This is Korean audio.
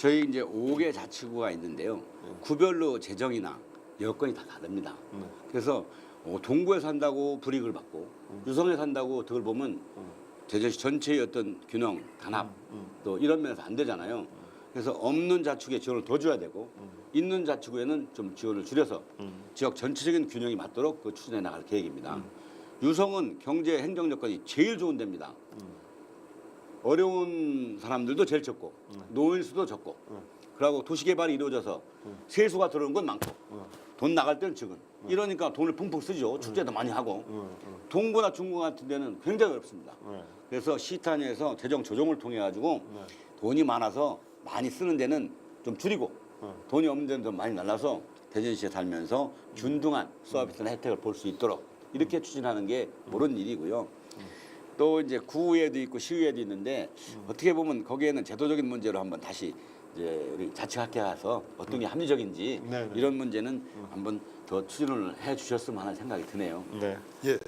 저희 이제 5개 자치구가 있는데요. 구별로 재정이나 여건이 다 다릅니다. 네. 그래서 어, 동구에 산다고 불이익을 받고 유성에 산다고 득을 보면 대전시 전체의 어떤 균형, 단합 또 이런 면에서 안 되잖아요. 그래서 없는 자축에 지원을 더 줘야 되고 있는 자치구에는 좀 지원을 줄여서 지역 전체적인 균형이 맞도록 그 추진해 나갈 계획입니다. 유성은 경제 행정 여건이 제일 좋은 데입니다. 어려운 사람들도 제일 적고 노인 수도 적고. 그리고 도시 개발이 이루어져서 세수가 들어오는 건 많고 돈 나갈 때는 적은. 이러니까 돈을 펑펑 쓰죠. 축제도 많이 하고. 동구나 중구 같은 데는 굉장히 어렵습니다. 네. 그래서 시탄위에서 재정 조정을 통해 가지고 돈이 많아서 많이 쓰는 데는 좀 줄이고 돈이 없는 데는 좀 많이 날라서 대전시에 살면서 균등한 서비스나 혜택을 볼 수 있도록 이렇게 추진하는 게 옳은 일이고요. 또 이제 구의회도 있고 시의회도 있는데 어떻게 보면 거기에는 제도적인 문제로 한번 다시 이제 우리 자치학회 가서 어떤 게 합리적인지 네, 네. 이런 문제는 한번 더 추진을 해 주셨으면 하는 생각이 드네요. 네. 예.